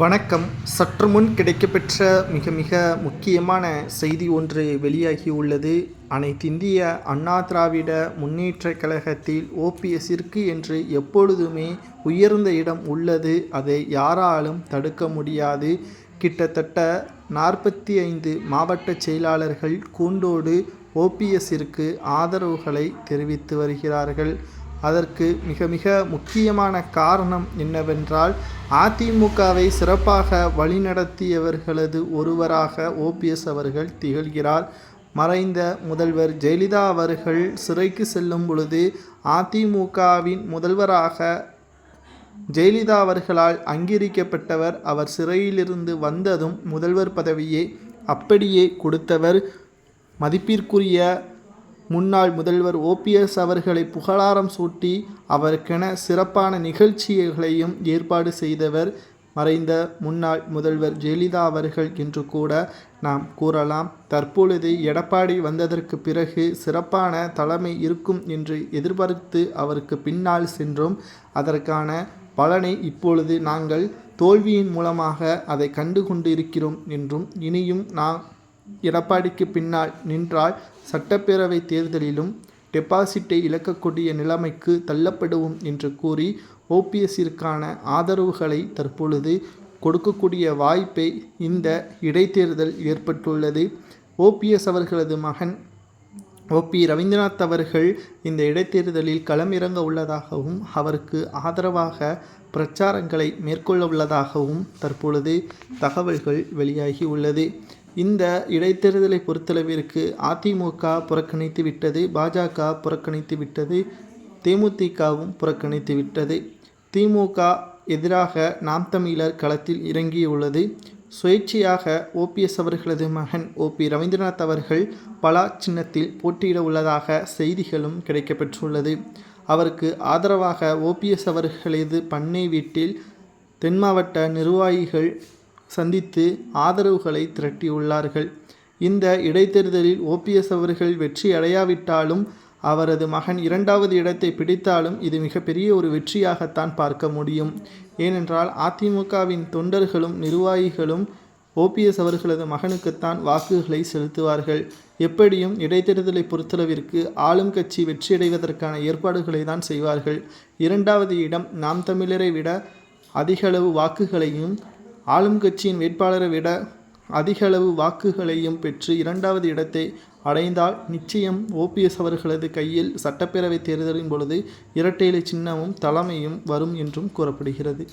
வணக்கம். சற்று முன் கிடைக்கப்பெற்ற மிக மிக முக்கியமான செய்தி ஒன்று வெளியாகியுள்ளது அனைத்திந்திய அண்ணா திராவிட முன்னேற்ற கழகத்தில் ஓபிஎஸ்ஸிற்கு என்று எப்பொழுதுமே உயர்ந்த இடம் உள்ளது. அதை யாராலும் தடுக்க முடியாது. கிட்டத்தட்ட நாற்பத்தி ஐந்து மாவட்ட செயலாளர்கள் கூண்டோடு ஓபிஎஸ்ஸிற்கு ஆதரவுகளை தெரிவித்து வருகிறார்கள். அதற்கு மிக மிக முக்கியமான காரணம் என்னவென்றால் அதிமுகவை சிறப்பாக வழிநடத்தியவர்களது ஒருவராக ஓபிஎஸ் அவர்கள் திகழ்கிறார். மறைந்த முதல்வர் ஜெயலலிதா அவர்கள் சிறைக்கு செல்லும் பொழுது அதிமுகவின் முதல்வராக ஜெயலலிதா அவர்களால் அங்கீகரிக்கப்பட்டவர் அவர் சிறையிலிருந்து வந்ததும் முதல்வர் பதவியை அப்படியே கொடுத்தவர். மதிப்பிற்குரிய முன்னாள் முதல்வர் ஓபிஎஸ் அவர்களை புகழாரம் சூட்டி அவருக்கென சிறப்பான நிகழ்ச்சிகளையும் ஏற்பாடு செய்தவர் மறைந்த முன்னாள் முதல்வர் ஜெயலலிதா அவர்கள் என்று கூட நாம் கூறலாம். தற்பொழுது எடப்பாடி வந்ததற்கு பிறகு சிறப்பான தலைமை இருக்கும் என்று எதிர்பார்த்து அவருக்கு பின்னால் சென்றோம். அதற்கான பலனை இப்பொழுது நாங்கள் தோல்வியின் மூலமாக அதை கண்டு கொண்டிருக்கிறோம் என்றும் இனியும் நாம் எடப்பாடிக்கு பின்னால் நின்றால் சட்டப்பேரவை தேர்தலிலும் டெபாசிட்டை இழக்கக்கூடிய நிலைமைக்கு தள்ளப்படுவோம் என்று கூறி ஓபிஎஸ்ஸிற்கான ஆதரவுகளை தற்பொழுது கொடுக்கக்கூடிய வாய்ப்பை இந்த இடைத்தேர்தல் ஏற்பட்டுள்ளது. ஓபிஎஸ் அவர்களது மகன் ஓபி ரவீந்திரநாத் அவர்கள் இந்த இடைத்தேர்தலில் களமிறங்க உள்ளதாகவும் அவருக்கு ஆதரவாக பிரச்சாரங்களை மேற்கொள்ள உள்ளதாகவும் தற்பொழுது தகவல்கள் வெளியாகி உள்ளது. இந்த இடைத்தேர்தலை பொறுத்தளவிற்கு அதிமுக புறக்கணித்து விட்டது பாஜக புறக்கணித்து விட்டது தேமுதிகவும் புறக்கணித்து விட்டது. திமுக எதிராக நாம் தமிழர் களத்தில் இறங்கியுள்ளது. சுயேட்சையாக ஓபிஎஸ் அவர்களது மகன் ஓபி ரவீந்திரநாத் அவர்கள் பலா சின்னத்தில் போட்டியிட உள்ளதாக செய்திகளும் கிடைக்கப்பெற்றுள்ளது. அவருக்கு ஆதரவாக ஓபிஎஸ் அவர்களது பண்ணை வீட்டில் தென் மாவட்ட நிர்வாகிகள் சந்தித்து ஆதரவுகளை திரட்டியுள்ளார்கள். இந்த இடைத்தேர்தலில் ஓபிஎஸ் அவர்கள் வெற்றி அடையாவிட்டாலும் அவரது மகன் இரண்டாவது இடத்தை பிடித்தாலும் இது மிகப்பெரிய ஒரு வெற்றியாகத்தான் பார்க்க முடியும். ஏனென்றால் அதிமுகவின் தொண்டர்களும் நிர்வாகிகளும் ஓபிஎஸ் அவர்களது மகனுக்குத்தான் வாக்குகளை செலுத்துவார்கள். எப்படியும் இடைத்தேர்தலை பொறுத்தளவிற்கு ஆளும் கட்சி வெற்றியடைவதற்கான ஏற்பாடுகளை தான் செய்வார்கள். இரண்டாவது இடம் நாம் தமிழரை விட அதிகளவு வாக்குகளையும் ஆளும் கட்சியின் வேட்பாளரை விட அதிகளவு வாக்குகளையும் பெற்று இரண்டாவது இடத்தை அடைந்தால் நிச்சயம் ஓபிஎஸ் அவர்களது கையில் சட்டப்பேரவை தேர்தலின் பொழுது இரட்டை சின்னமும் தலைமையும் வரும் என்றும் கூறப்படுகிறது.